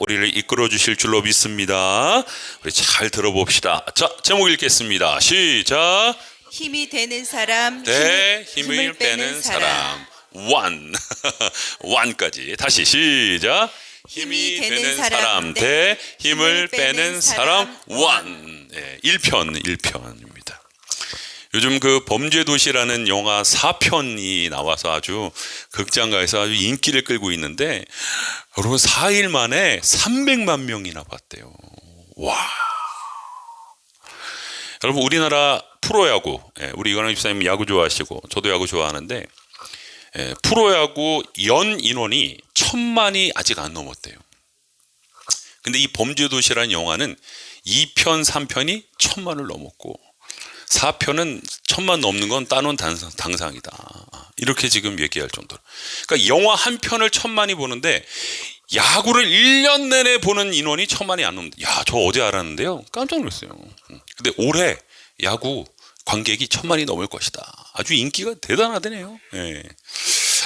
우리를 이끌어 주실 줄로 믿습니다. 우리 잘 들어봅시다. 자, 제목 읽겠습니다. 시작. 힘이 되는 사람, 대 힘을 빼는 사람. 완. 완까지. 다시 시작. 힘이 되는 사람 대 힘을 빼는 사람 완. 예, 1편 1편입니다. 요즘 그 범죄 도시라는 영화 4편이 나와서 아주 극장가에서 아주 인기를 끌고 있는데 여러분 4일 만에 300만 명이나 봤대요. 와. 여러분 우리나라 프로야구, 예, 우리 이관원 집사님 야구 좋아하시고 저도 야구 좋아하는데 예, 프로야구 연 인원이 천만이 아직 안 넘었대요. 근데 이 범죄 도시라는 영화는 2편, 3편이 천만을 넘었고 4편은 천만 넘는 건 따놓은 당상, 당상이다. 이렇게 지금 얘기할 정도로. 그러니까 영화 한 편을 천만이 보는데 야구를 1년 내내 보는 인원이 천만이 안 넘는다. 야, 저 어제 알았는데요. 깜짝 놀랐어요. 음. 근데 올해 야구 관객이 천만이 넘을 것이다. 아주 인기가 대단하다네요. 예.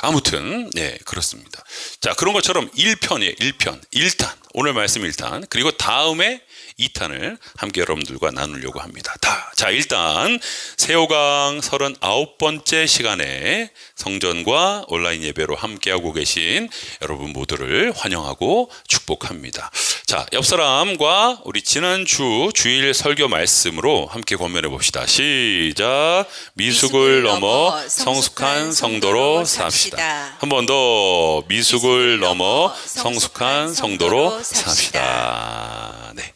아무튼 네 그렇습니다. 자 그런 것처럼 1편이에요. 1편 1탄 오늘 말씀 1탄 그리고 다음에 2탄을 함께 여러분들과 나누려고 합니다. 다. 자 일단 세호강 39번째 시간에 성전과 온라인 예배로 함께하고 계신 여러분 모두를 환영하고 축복합니다. 자 옆 사람과 우리 지난주 주일 설교 말씀으로 함께 권면해 봅시다. 시작 미숙을 넘어 성숙한 성도로 삽시다. 한 번 더 미숙을 넘어 성숙한 성도로 삽시다. 네.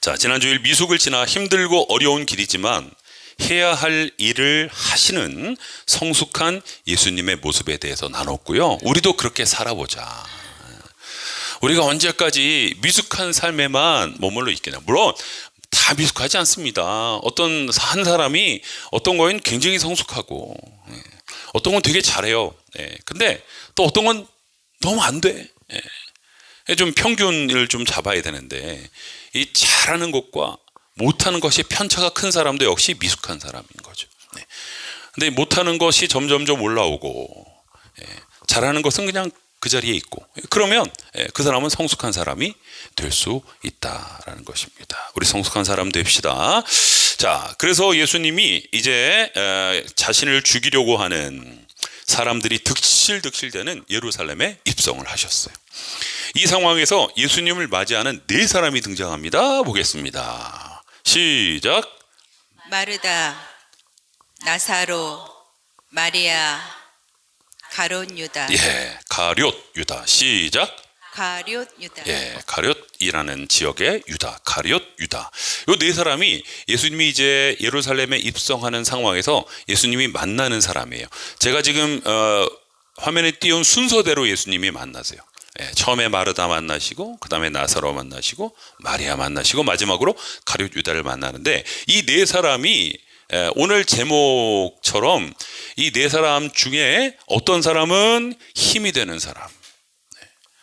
자, 지난주일 미숙을 지나 힘들고 어려운 길이지만 해야 할 일을 하시는 성숙한 예수님의 모습에 대해서 나눴고요. 우리도 그렇게 살아보자. 우리가 언제까지 미숙한 삶에만 머물러 있겠냐. 물론 다 미숙하지 않습니다. 어떤 한 사람이 어떤 거엔 굉장히 성숙하고 예. 어떤 건 되게 잘해요. 예. 근데 또 어떤 건 너무 안 돼. 예. 좀 평균을 좀 잡아야 되는데 이 잘하는 것과 못하는 것이 편차가 큰 사람도 역시 미숙한 사람인 거죠. 네. 근데 못하는 것이 점점점 올라오고 예, 잘하는 것은 그냥 그 자리에 있고 그러면 예, 그 사람은 성숙한 사람이 될 수 있다라는 것입니다. 우리 성숙한 사람 됩시다. 자, 그래서 예수님이 이제 에, 자신을 죽이려고 하는 사람들이 득실득실되는 예루살렘에 입성을 하셨어요. 이 상황에서 예수님을 맞이하는 네 사람이 등장합니다. 보겠습니다. 시작. 마르다, 나사로, 마리아, 가론 유다, 예, 가룟 유다. 시작. 가룟 유다. 예, 가룟이라는 지역의 유다, 가룟 유다. 요 네 사람이 예수님이 이제 예루살렘에 입성하는 상황에서 예수님이 만나는 사람이에요. 제가 지금 어, 화면에 띄운 순서대로 예수님이 만나세요. 예, 처음에 마르다 만나시고 그다음에 나사로 만나시고 마리아 만나시고 마지막으로 가룟 유다를 만나는데 이 네 사람이 예, 오늘 제목처럼 이 네 사람 중에 어떤 사람은 힘이 되는 사람,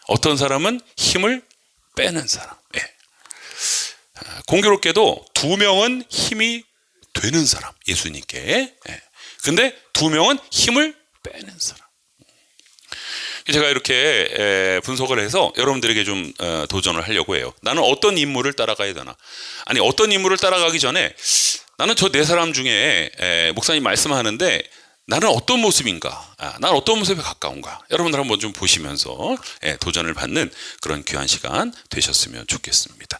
어떤 사람은 힘을 빼는 사람. 예. 아, 공교롭게도 두 명은 힘이 되는 사람, 예수님께. 예. 근데 두 명은 힘을 빼는 사람. 제가 이렇게 에, 분석을 해서 여러분들에게 좀 어, 도전을 하려고 해요. 나는 어떤 인물을 따라가야 되나? 아니 어떤 인물을 따라가기 전에 나는 저 네 사람 중에 에, 목사님 말씀하는데 나는 어떤 모습인가? 아, 난 어떤 모습에 가까운가? 여러분들 한번 좀 보시면서 예, 도전을 받는 그런 귀한 시간 되셨으면 좋겠습니다.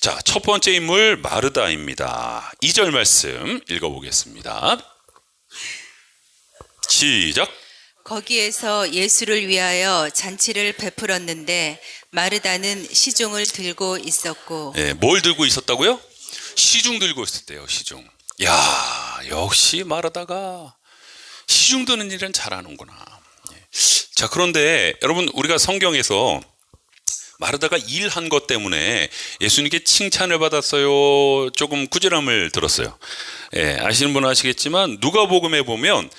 자, 첫 번째 인물 마르다입니다. 2절 말씀 읽어보겠습니다. 시작. 거기에서 예수를 위하여 잔치를 베풀었는데 마르다는 시종을 들고 있었고 예, 뭘 들고 있었다고요? 시중 들고 있었대요, 시중. 야, 역시 마르다가 시중 드는 일은 잘하는구나. 예. 자, 그런데 여러분 우리가 성경에서 마르다가 일한 것 때문에 예수님께 칭찬을 받았어요. 조금 꾸지람을 들었어요. 예, 아시는 분은 아시겠지만 누가복음에 보면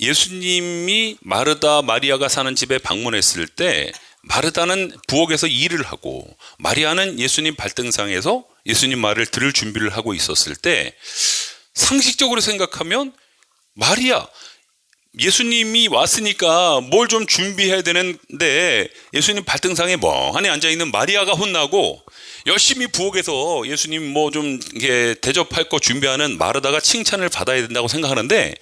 예수님이 마르다 마리아가 사는 집에 방문했을 때 마르다는 부엌에서 일을 하고 마리아는 예수님 발등상에서 예수님 말을 들을 준비를 하고 있었을 때 상식적으로 생각하면 마리아 예수님이 왔으니까 뭘 좀 준비해야 되는데 예수님 발등상에 멍하니 앉아 있는 마리아가 혼나고 열심히 부엌에서 예수님 뭐좀 대접할 거 준비하는 마르다가 칭찬을 받아야 된다고 생각하는데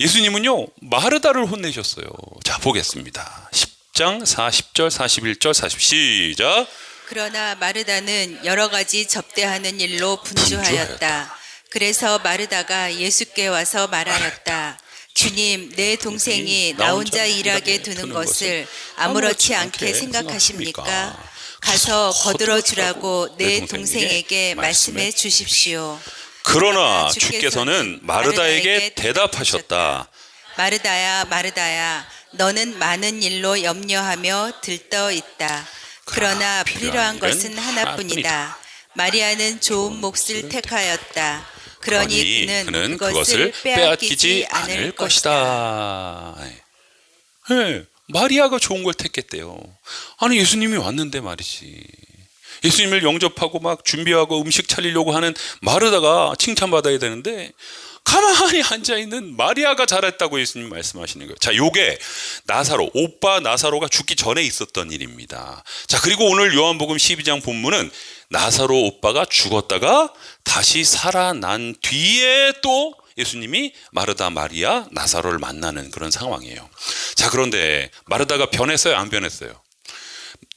예수님은요 마르다를 혼내셨어요. 자 보겠습니다. 10장 40절 41절 40 시작. 그러나 마르다는 여러 가지 접대하는 일로 분주하였다. 그래서 마르다가 예수께 와서 말하였다. 주님, 내 동생이 나 혼자 일하게 두는 것을 아무렇지 않게 생각하십니까? 가서 거들어 주라고 내 동생에게 말씀해 주십시오. 그러나 주께서는 마르다에게 대답하셨다. 마르다야, 마르다야, 너는 많은 일로 염려하며 들떠 있다. 그러나 필요한 것은 하나뿐이다. 마리아는 좋은 몫을 택하였다. 그러니 그는 그것을 빼앗기지 않을 것이다. 네, 마리아가 좋은 걸 택했대요. 아니 예수님이 왔는데 말이지. 예수님을 영접하고 막 준비하고 음식 차리려고 하는 마르다가 칭찬받아야 되는데 가만히 앉아 있는 마리아가 잘했다고 예수님 말씀하시는 거예요. 자, 요게 나사로 오빠 나사로가 죽기 전에 있었던 일입니다. 자, 그리고 오늘 요한복음 12장 본문은 나사로 오빠가 죽었다가 다시 살아난 뒤에 또 예수님이 마르다 마리아 나사로를 만나는 그런 상황이에요. 자, 그런데 마르다가 변했어요, 안 변했어요?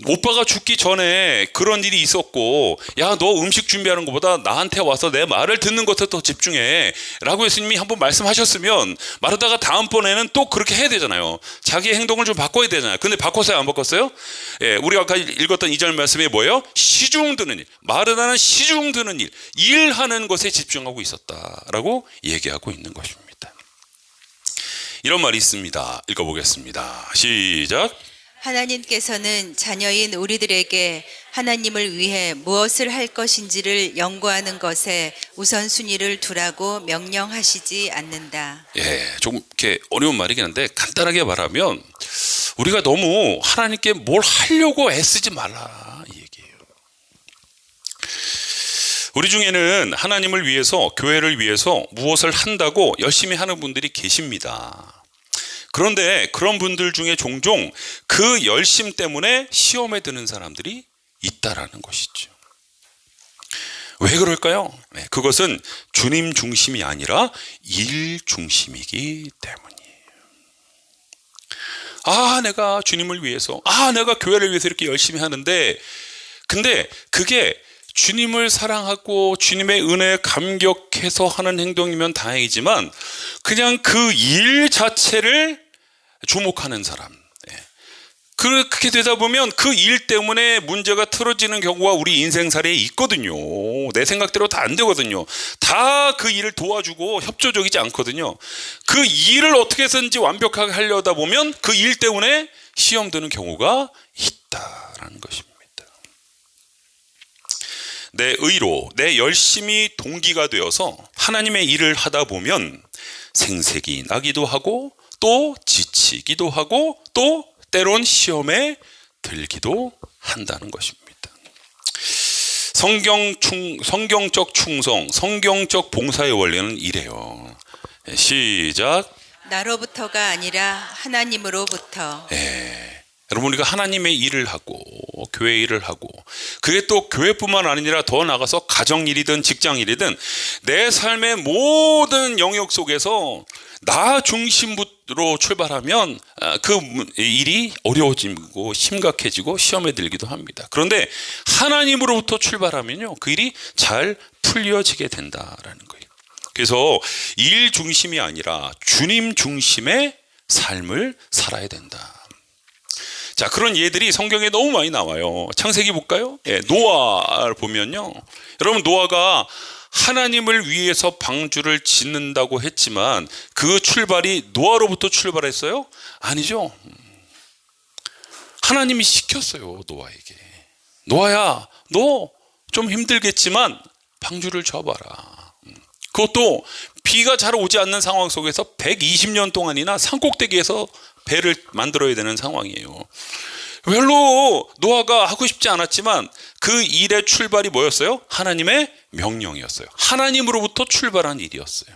오빠가 죽기 전에 그런 일이 있었고, 야, 너 음식 준비하는 것보다 나한테 와서 내 말을 듣는 것에 더 집중해. 라고 예수님이 한번 말씀하셨으면, 마르다가 다음번에는 또 그렇게 해야 되잖아요. 자기의 행동을 좀 바꿔야 되잖아요. 근데 바꿨어요? 안 바꿨어요? 예, 우리가 아까 읽었던 2절 말씀이 뭐예요? 시중 드는 일. 마르다는 시중 드는 일. 일하는 것에 집중하고 있었다. 라고 얘기하고 있는 것입니다. 이런 말이 있습니다. 읽어보겠습니다. 시작. 하나님께서는 자녀인 우리들에게 하나님을 위해 무엇을 할 것인지를 연구하는 것에 우선순위를 두라고 명령하시지 않는다. 예, 좀 이렇게 어려운 말이긴 한데 간단하게 말하면 우리가 너무 하나님께 뭘 하려고 애쓰지 말라 이 얘기예요. 우리 중에는 하나님을 위해서 교회를 위해서 무엇을 한다고 열심히 하는 분들이 계십니다. 그런데 그런 분들 중에 종종 그 열심 때문에 시험에 드는 사람들이 있다라는 것이죠. 왜 그럴까요? 네, 그것은 주님 중심이 아니라 일 중심이기 때문이에요. 아, 내가 주님을 위해서, 아, 내가 교회를 위해서 이렇게 열심히 하는데, 근데 그게 주님을 사랑하고 주님의 은혜에 감격해서 하는 행동이면 다행이지만 그냥 그 일 자체를 주목하는 사람. 예. 그- 그렇게 되다 보면 그 일 때문에 문제가 틀어지는 경우가 우리 인생살이에 있거든요. 내 생각대로 다 안 되거든요. 다 그 일을 도와주고 협조적이지 않거든요. 그 일을 어떻게 해서든지 완벽하게 하려다 보면 그 일 때문에 시험 드는 경우가 있다라는 것입니다. 내 의로, 내 열심이 동기가 되어서 하나님의 일을 하다 보면 생색이 나기도 하고 또 지치기도 하고 또 때론 시험에 들기도 한다는 것입니다. 성경 충, 성경적 충성, 성경적 봉사의 원리는 이래요. 예, 시작. 나로부터가 아니라 하나님으로부터. 예. 여러분 우리가 하나님의 일을 하고 교회 일을 하고 그게 또 교회뿐만 아니라 더 나가서 가정 일이든 직장 일이든 내 삶의 모든 영역 속에서 나 중심부 로 출발하면 아, 그 일이 어려워지고 심각해지고 시험에 들기도 합니다. 그런데 하나님으로부터 출발하면요 그 일이 잘 풀려지게 된다라는 거예요. 그래서 일 중심이 아니라 주님 중심의 삶을 살아야 된다. 자, 그런 예들이 성경에 너무 많이 나와요. 창세기 볼까요? 예, 노아를 보면요. 여러분, 노아가 하나님을 위해서 방주를 짓는다고 했지만 그 출발이 노아로부터 출발했어요? 아니죠. 하나님이 시켰어요, 노아에게. 노아야, 너 좀 힘들겠지만 방주를 져봐라. 그것도 비가 잘 오지 않는 상황 속에서 120년 동안이나 산꼭대기에서 배를 만들어야 되는 상황이에요. 별로 노아가 하고 싶지 않았지만 그 일의 출발이 뭐였어요? 하나님의 명령이었어요. 하나님으로부터 출발한 일이었어요.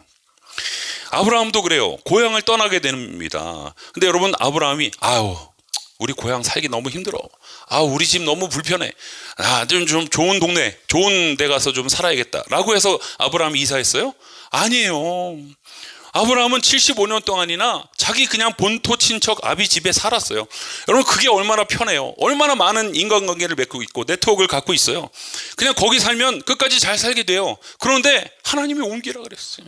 아브라함도 그래요. 고향을 떠나게 됩니다. 근데 여러분 아브라함이 아우 우리 고향 살기 너무 힘들어. 아 우리 집 너무 불편해. 아좀 좀 좋은 동네, 좋은 데 가서 좀 살아야겠다라고 해서 아브라함이 이사했어요? 아니에요. 아브라함은 75년 동안이나 자기 그냥 본토 친척 아비 집에 살았어요. 여러분 그게 얼마나 편해요. 얼마나 많은 인간관계를 맺고 있고 네트워크를 갖고 있어요. 그냥 거기 살면 끝까지 잘 살게 돼요. 그런데 하나님이 옮기라 그랬어요.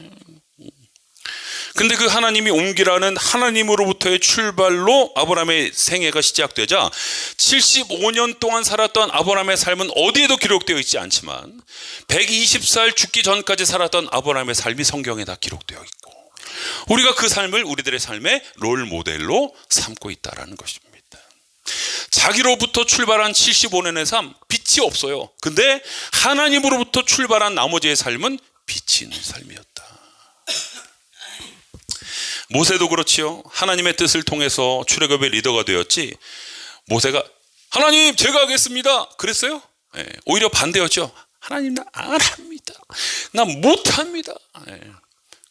근데 그 하나님이 옮기라는 하나님으로부터의 출발로 아브라함의 생애가 시작되자 75년 동안 살았던 아브라함의 삶은 어디에도 기록되어 있지 않지만 120살 죽기 전까지 살았던 아브라함의 삶이 성경에 다 기록되어 있고 우리가 그 삶을 우리들의 삶의 롤 모델로 삼고 있다라는 것입니다. 자기로부터 출발한 75년의 삶 빛이 없어요. 근데 하나님으로부터 출발한 나머지의 삶은 빛이 있는 삶이었다. 모세도 그렇지요. 하나님의 뜻을 통해서 출애굽의 리더가 되었지. 모세가 하나님 제가 하겠습니다. 그랬어요? 예, 오히려 반대였죠. 하나님 나 안 합니다. 나 못합니다. 예.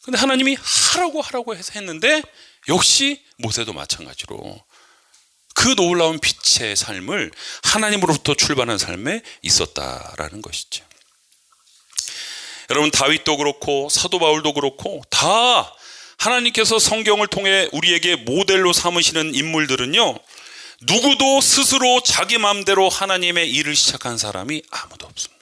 근데 하나님이 하라고 하라고 해서 했는데 역시 모세도 마찬가지로 그 놀라운 빛의 삶을 하나님으로부터 출발한 삶에 있었다라는 것이죠. 여러분 다윗도 그렇고 사도 바울도 그렇고 다 하나님께서 성경을 통해 우리에게 모델로 삼으시는 인물들은요. 누구도 스스로 자기 마음대로 하나님의 일을 시작한 사람이 아무도 없습니다.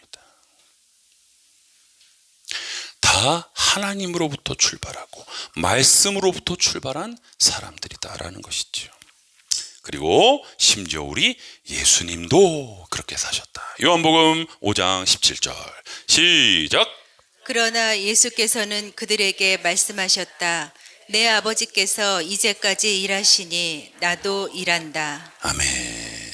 다 하나님으로부터 출발하고 말씀으로부터 출발한 사람들이다라는 것이죠. 그리고 심지어 우리 예수님도 그렇게 사셨다. 요한복음 5장 17절 시작. 그러나 예수께서는 그들에게 말씀하셨다. 내 아버지께서 이제까지 일하시니 나도 일한다. 아멘.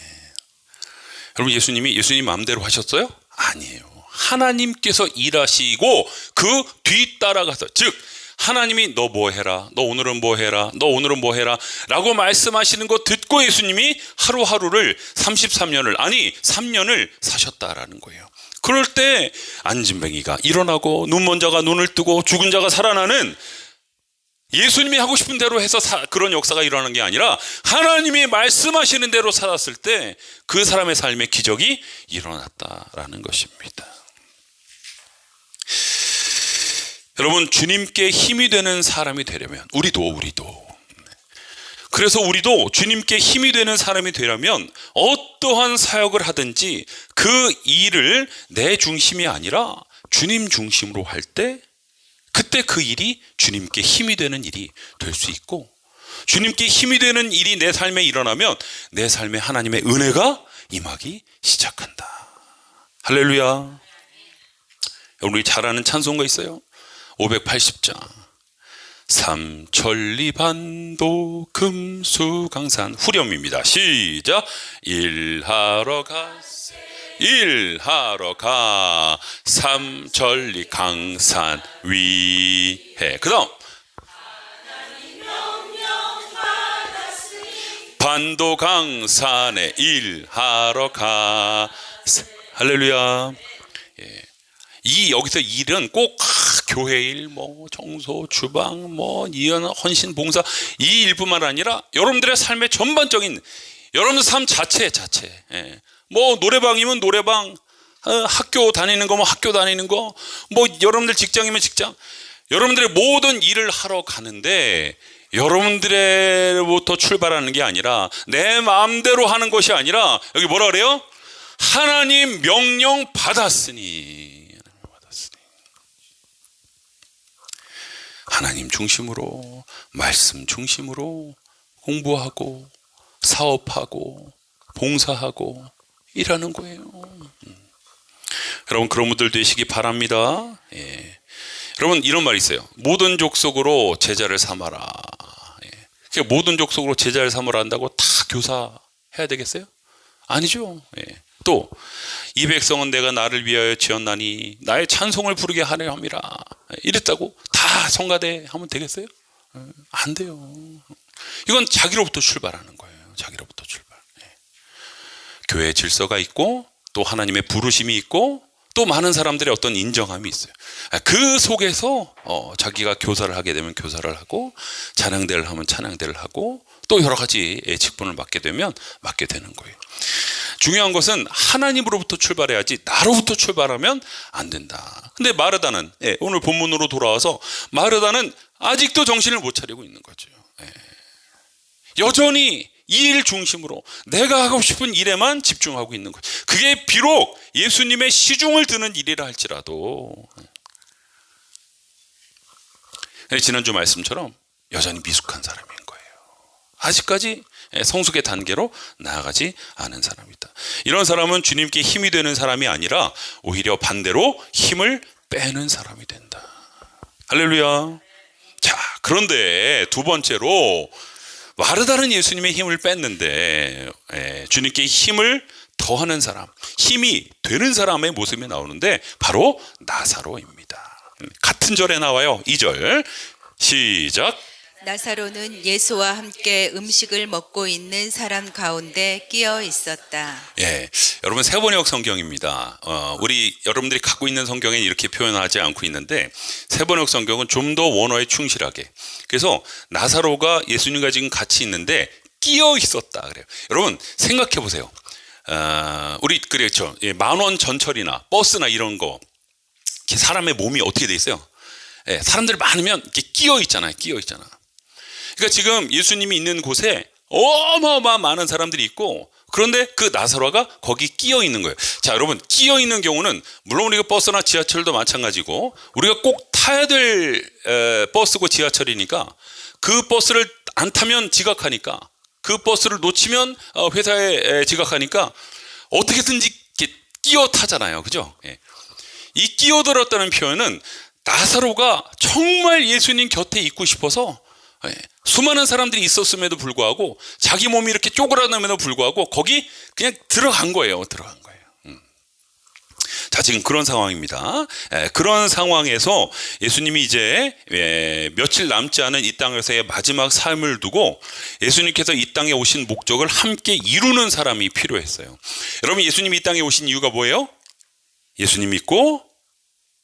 여러분 예수님이 예수님 마음대로 하셨어요? 아니에요. 하나님께서 일하시고 그 뒤따라가서 즉 하나님이 너 뭐 해라. 너 오늘은 뭐 해라. 너 오늘은 뭐 해라. 라고 말씀하시는 거 듣고 예수님이 하루하루를 33년을 아니 3년을 사셨다라는 거예요. 그럴 때 안진뱅이가 일어나고 눈먼 자가 눈을 뜨고 죽은 자가 살아나는 예수님이 하고 싶은 대로 해서 사- 그런 역사가 일어나는 게 아니라 하나님이 말씀하시는 대로 살았을 때 그 사람의 삶의 기적이 일어났다라는 것입니다. 여러분 주님께 힘이 되는 사람이 되려면 우리도 우리도 그래서 우리도 주님께 힘이 되는 사람이 되려면 어떠한 사역을 하든지 그 일을 내 중심이 아니라 주님 중심으로 할 때 그때 그 일이 주님께 힘이 되는 일이 될 수 있고 주님께 힘이 되는 일이 내 삶에 일어나면 내 삶에 하나님의 은혜가 임하기 시작한다. 할렐루야. 우리 잘 아는 찬송가 있어요. 580장. 삼천리 반도 금수강산 후렴입니다. 시작. 일하러 가세. 일하러 가 삼천리 강산 위해 그다음 반도 강산에 일하러 가 할렐루야 예. 이 여기서 일은 꼭 아, 교회 일, 뭐 청소, 주방, 뭐 이연 헌신 봉사 이 일뿐만 아니라 여러분들의 삶의 전반적인 여러분 삶 자체 자체. 예. 뭐 노래방이면 노래방, 어, 학교 다니는 거면 학교 다니는 거, 뭐 여러분들 직장이면 직장. 여러분들의 모든 일을 하러 가는데 여러분들로부터 출발하는 게 아니라 내 마음대로 하는 것이 아니라 여기 뭐라 그래요? 하나님 명령 받았으니 하나님 중심으로 말씀 중심으로 공부하고 사업하고 봉사하고 일하는 거예요. 음. 여러분 그런 분들 되시기 바랍니다. 예. 여러분 이런 말 있어요. 모든 족속으로 제자를 삼아라. 예. 모든 족속으로 제자를 삼으라 한다고 다 교사 해야 되겠어요? 아니죠. 예. 또 이 백성은 내가 나를 위하여 지었나니 나의 찬송을 부르게 하려 함이라. 이랬다고 다 성가대 하면 되겠어요? 예. 안 돼요. 이건 자기로부터 출발하는 거예요. 자기로부터 출발. 예. 교회 질서가 있고 또 하나님의 부르심이 있고 또 많은 사람들의 어떤 인정함이 있어요. 아, 그 속에서 어, 자기가 교사를 하게 되면 교사를 하고 찬양대를 하면 찬양대를 하고 또 여러 가지 예, 직분을 맡게 되면 맡게 되는 거예요. 중요한 것은 하나님으로부터 출발해야지 나로부터 출발하면 안 된다. 근데 마르다는 예, 오늘 본문으로 돌아와서 마르다는 아직도 정신을 못 차리고 있는 거죠. 예. 여전히 이일 중심으로 내가 하고 싶은 일에만 집중하고 있는 거죠. 그게 비록 예수님의 시중을 드는 일이라 할지라도 예, 지난주 말씀처럼 여전히 미숙한 사람인 거예요. 아직까지 성숙의 단계로 나아가지 않은 사람이다. 이런 사람은 주님께 힘이 되는 사람이 아니라 오히려 반대로 힘을 빼는 사람이 된다. 할렐루야. 자, 그런데 두 번째로 마르다는 예수님의 힘을 뺐는데 예, 주님께 힘을 더하는 사람, 힘이 되는 사람의 모습이 나오는데 바로 나사로입니다. 같은 절에 나와요. 2절 시작. 나사로는 예수와 함께 음식을 먹고 있는 사람 가운데 끼어 있었다. 예, 여러분 세번역 성경입니다. 어, 우리 여러분들이 갖고 있는 성경에 이렇게 표현하지 않고 있는데 세번역 성경은 좀 더 원어에 충실하게. 그래서 나사로가 예수님과 지금 같이 있는데 끼어 있었다 그래요. 여러분 생각해 보세요. 어, 우리 그렇죠. 예, 만원 전철이나 버스나 이런 거 사람의 몸이 어떻게 돼 있어요? 예, 사람들 많으면 이렇게 끼어 있잖아요. 끼어 있잖아. 그러니까 지금 예수님이 있는 곳에 어마어마 많은 사람들이 있고 그런데 그 나사로가 거기 끼어 있는 거예요. 자, 여러분 끼어 있는 경우는 물론 우리가 버스나 지하철도 마찬가지고 우리가 꼭 타야 될 에, 버스고 지하철이니까 그 버스를 안 타면 지각하니까 그 버스를 놓치면 어, 회사에 에, 지각하니까 어떻게든지 끼어 타잖아요. 그죠? 예. 이 끼어들었다는 표현은 나사로가 정말 예수님 곁에 있고 싶어서 예, 수많은 사람들이 있었음에도 불구하고 자기 몸이 이렇게 쪼그라들음에도 불구하고 거기 그냥 들어간 거예요. 들어간 거예요. 음. 자 지금 그런 상황입니다. 예, 그런 상황에서 예수님이 이제 예, 며칠 남지 않은 이 땅에서의 마지막 삶을 두고 예수님께서 이 땅에 오신 목적을 함께 이루는 사람이 필요했어요. 여러분 예수님이 이 땅에 오신 이유가 뭐예요? 예수님 믿고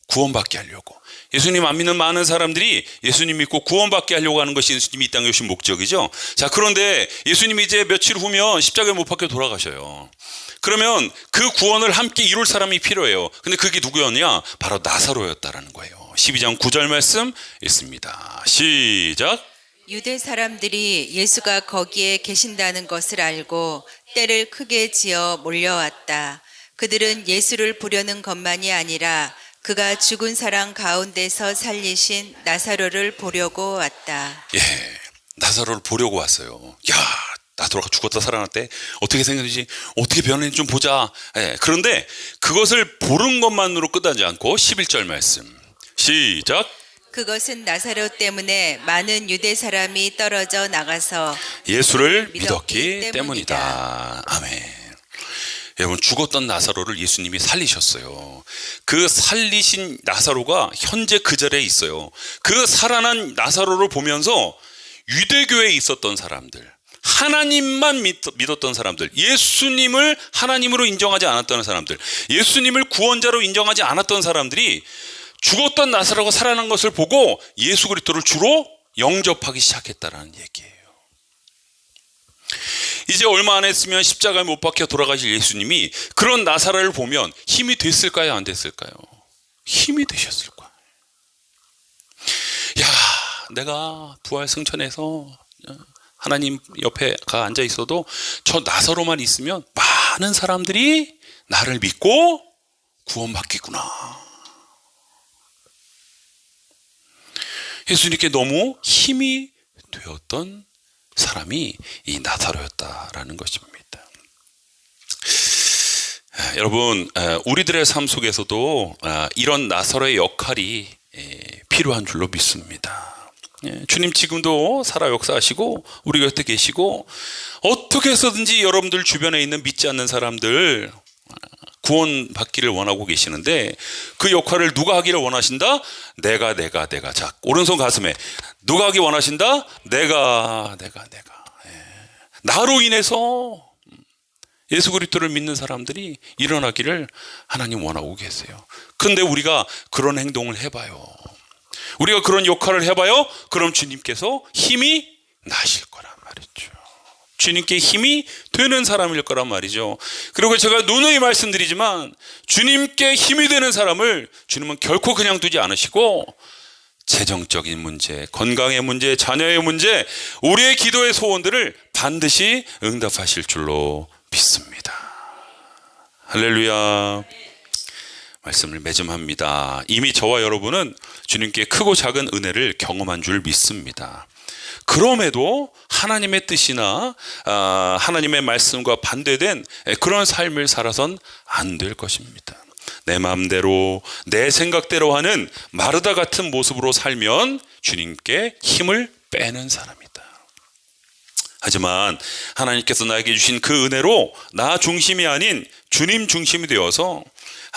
구원받게 하려고. 예수님 안 믿는 많은 사람들이 예수님 믿고 구원받게 하려고 하는 것이 예수님이 이 땅에 오신 목적이죠. 자, 그런데 예수님이 이제 며칠 후면 십자가에 못 박혀 돌아가셔요. 그러면 그 구원을 함께 이룰 사람이 필요해요. 근데 그게 누구였냐? 바로 나사로였다라는 거예요. 12장 9절 말씀 있습니다. 시작. 유대 사람들이 예수가 거기에 계신다는 것을 알고 때를 크게 지어 몰려왔다. 그들은 예수를 보려는 것만이 아니라 그가 죽은 사람 가운데서 살리신 나사로를 보려고 왔다. 예. 나사로를 보려고 왔어요. 야, 나사로가 죽었다 살아났대. 어떻게 생겼는지, 어떻게 변했는지 좀 보자. 예. 그런데 그것을 보는 것만으로 끝나지 않고 11절 말씀. 시작. 그것은 나사로 때문에 많은 유대 사람이 떨어져 나가서 예수를 믿었기 믿었기 때문이다. 아멘. 여러분 죽었던 나사로를 예수님이 살리셨어요. 그 살리신 나사로가 현재 그 자리에 있어요. 그 살아난 나사로를 보면서 유대교에 있었던 사람들, 하나님만 믿, 믿었던 사람들, 예수님을 하나님으로 인정하지 않았던 사람들, 예수님을 구원자로 인정하지 않았던 사람들이 죽었던 나사로가 살아난 것을 보고 예수 그리스도를 주로 영접하기 시작했다라는 얘기예요. 이제 얼마 안 했으면 십자가에 못 박혀 돌아가실 예수님이 그런 나사로를 보면 힘이 됐을까요? 안 됐을까요? 힘이 되셨을 거예요. 야, 내가 부활 승천해서 하나님 옆에 가 앉아 있어도 저 나사로만 있으면 많은 사람들이 나를 믿고 구원받겠구나. 예수님께 너무 힘이 되었던 사람이 이 나사로였다라는 것입니다. 아, 여러분, 아, 우리들의 삶 속에서도 아, 이런 나사로의 역할이 예, 필요한 줄로 믿습니다. 예, 주님 지금도 살아 역사하시고 우리 곁에 계시고 어떻게 해서든지 여러분들 주변에 있는 믿지 않는 사람들 구원 받기를 원하고 계시는데 그 역할을 누가 하기를 원하신다? 내가 내가 내가 자 오른손 가슴에 누가 하기 원하신다? 내가 내가 내가 예. 나로 인해서 음, 예수 그리스도를 믿는 사람들이 일어나기를 하나님 원하고 계세요. 근데 우리가 그런 행동을 해봐요. 우리가 그런 역할을 해봐요. 그럼 주님께서 힘이 나실 거란 말이죠. 주님께 힘이 되는 사람일 거란 말이죠. 그리고 제가 누누이 말씀드리지만 주님께 힘이 되는 사람을 주님은 결코 그냥 두지 않으시고 재정적인 문제, 건강의 문제, 자녀의 문제, 우리의 기도의 소원들을 반드시 응답하실 줄로 믿습니다. 할렐루야. 말씀을 매점합니다. 이미 저와 여러분은 주님께 크고 작은 은혜를 경험한 줄 믿습니다. 그럼에도 하나님의 뜻이나 아, 하나님의 말씀과 반대된 그런 삶을 살아선 안 될 것입니다. 내 마음대로 내 생각대로 하는 마르다 같은 모습으로 살면 주님께 힘을 빼는 사람이다. 하지만 하나님께서 나에게 주신 그 은혜로 나 중심이 아닌 주님 중심이 되어서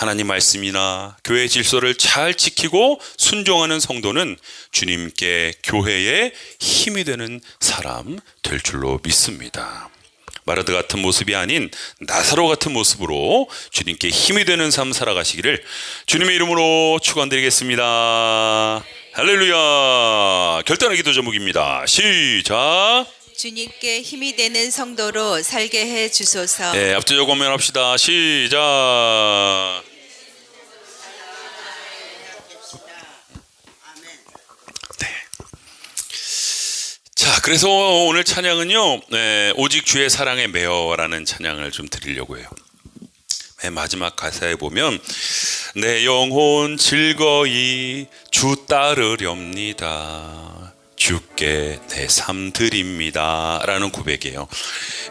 하나님 말씀이나 교회 질서를 잘 지키고 순종하는 성도는 주님께 교회에 힘이 되는 사람 될 줄로 믿습니다. 마르드 같은 모습이 아닌 나사로 같은 모습으로 주님께 힘이 되는 삶 살아가시기를 주님의 이름으로 축원드리겠습니다. 할렐루야. 결단의 기도 제목입니다. 시작. 주님께 힘이 되는 성도로 살게 해 주소서. 네, 앞뒤로 고면합시다. 시작. 그래서 오늘 찬양은요, 네, 오직 주의 사랑에 매어라는 찬양을 좀 드리려고 해요. 맨 마지막 가사에 보면 내 영혼 즐거이 주 따르렵니다. 주께 내 삶 드립니다 라는 고백이에요.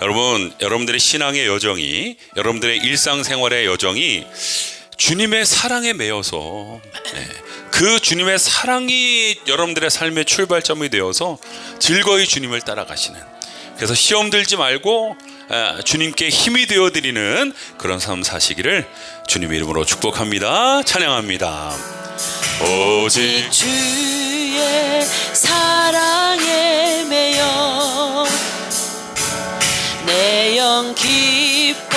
여러분, 여러분들의 신앙의 여정이 여러분들의 일상생활의 여정이 주님의 사랑에 매여서 네, 그 주님의 사랑이 여러분들의 삶의 출발점이 되어서 즐거이 주님을 따라가시는 그래서 시험 들지 말고 아, 주님께 힘이 되어 드리는 그런 삶 사시기를 주님의 이름으로 축복합니다. 찬양합니다. 오직 주의 사랑에 매여 내 영 기뻐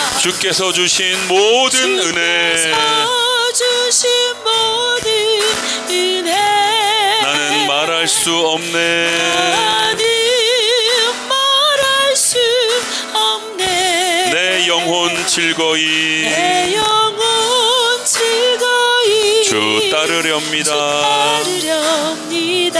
주께서 주신 모든 은혜. 주신 모든 은혜. 나는 말할 수 없네. 나는 말할 수 없네. 내 영혼 즐거이. 주 따르렵니다. 따르렵니다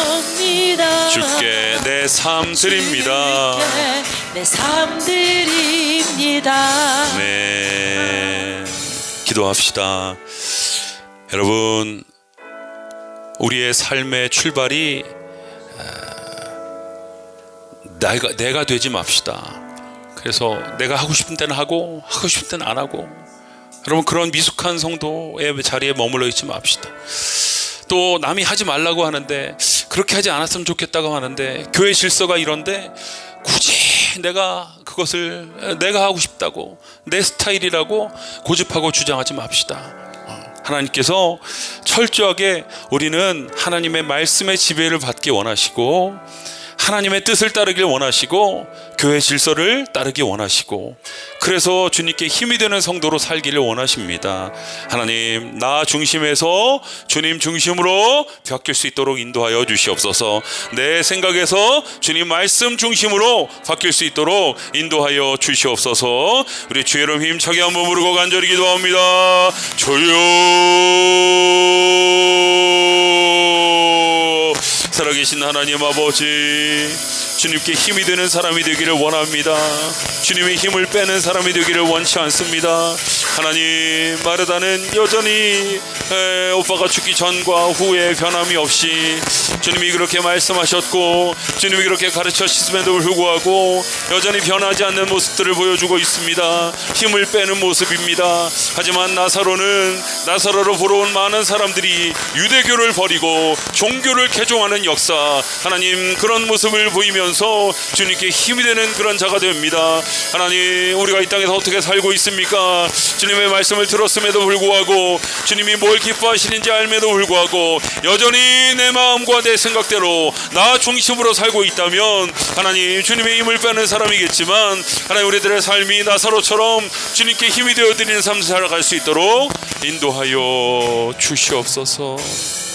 주께 내 삶 드립니다 내삶 드립니다 네. 기도합시다. 여러분, 우리의 삶의 출발이 아, 내가 내가 되지 맙시다. 그래서 내가 하고 싶은 때는 하고 하고 싶은 때는 안 하고 여러분 그런 미숙한 성도의 자리에 머물러 있지 맙시다. 또 남이 하지 말라고 하는데 그렇게 하지 않았으면 좋겠다고 하는데 교회 질서가 이런데 굳이 내가 그것을 내가 하고 싶다고 내 스타일이라고 고집하고 주장하지 맙시다. 어, 하나님께서 철저하게 우리는 하나님의 말씀의 지배를 받기 원하시고 하나님의 뜻을 따르길 원하시고 교회 질서를 따르기 원하시고 그래서 주님께 힘이 되는 성도로 살기를 원하십니다. 하나님 나 중심에서 주님 중심으로 바뀔 수 있도록 인도하여 주시옵소서. 내 생각에서 주님 말씀 중심으로 바뀔 수 있도록 인도하여 주시옵소서. 우리 주의 이름 힘차게 한번 부르고 간절히 기도합니다. 주여 살아계신 하나님 아버지 Peace. 주님께 힘이 되는 사람이 되기를 원합니다. 주님의 힘을 빼는 사람이 되기를 원치 않습니다. 하나님 마르다는 여전히 에, 오빠가 죽기 전과 후에 변함이 없이 주님이 그렇게 말씀하셨고 주님이 그렇게 가르쳐 주심에도 불구하고 여전히 변하지 않는 모습들을 보여주고 있습니다. 힘을 빼는 모습입니다. 하지만 나사로는 나사로로 보러 온 많은 사람들이 유대교를 버리고 종교를 개종하는 역사 하나님 그런 모습을 보이면서 주님께 힘이 되는 그런 자가 됩니다. 하나님 우리가 이 땅에서 어떻게 살고 있습니까? 주님의 말씀을 들었음에도 불구하고 주님이 뭘 기뻐하시는지 알면도 불구하고 여전히 내 마음과 내 생각대로 나 중심으로 살고 있다면 하나님 주님의 힘을 빼는 사람이겠지만 하나님 우리들의 삶이 나사로처럼 주님께 힘이 되어 드리는 삶을 살아갈 수 있도록 인도하여 주시옵소서.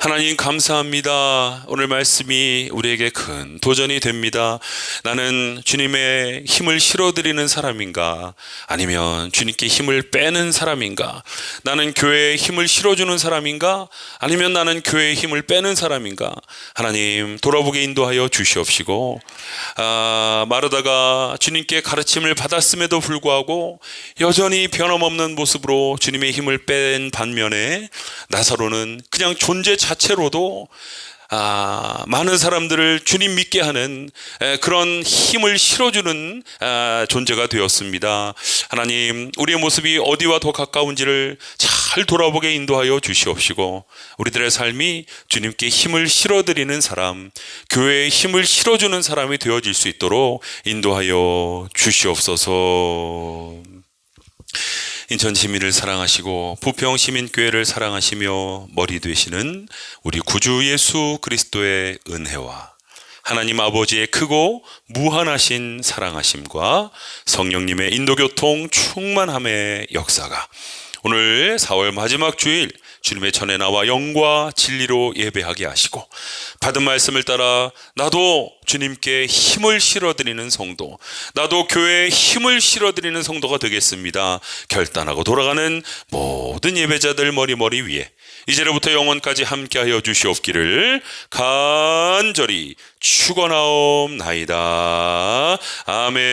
하나님 감사합니다. 오늘 말씀이 우리에게 큰 도전이 됩니다. 나는 주님의 힘을 실어드리는 사람인가? 아니면 주님께 힘을 빼는 사람인가? 나는 교회에 힘을 실어주는 사람인가? 아니면 나는 교회에 힘을 빼는 사람인가? 하나님 돌아보게 인도하여 주시옵시고 아, 마르다가 주님께 가르침을 받았음에도 불구하고 여전히 변함없는 모습으로 주님의 힘을 뺀 반면에 나사로는 그냥 존재 자체로도 아, 많은 사람들을 주님 믿게 하는 에, 그런 힘을 실어주는 아, 존재가 되었습니다. 하나님, 우리의 모습이 어디와 더 가까운지를 잘 돌아보게 인도하여 주시옵시고, 우리들의 삶이 주님께 힘을 실어드리는 사람, 교회에 힘을 실어주는 사람이 되어질 수 있도록 인도하여 주시옵소서. 인천 시민을 사랑하시고 부평 시민교회를 사랑하시며 머리 되시는 우리 구주 예수 그리스도의 은혜와 하나님 아버지의 크고 무한하신 사랑하심과 성령님의 인도교통 충만함의 역사가 오늘 4월 마지막 주일 주님의 전에 나와 영과 진리로 예배하게 하시고 받은 말씀을 따라 나도 주님께 힘을 실어드리는 성도, 나도 교회에 힘을 실어드리는 성도가 되겠습니다. 결단하고 돌아가는 모든 예배자들 머리머리 위에 이제로부터 영원까지 함께하여 주시옵기를 간절히 축원하옵나이다. 아멘.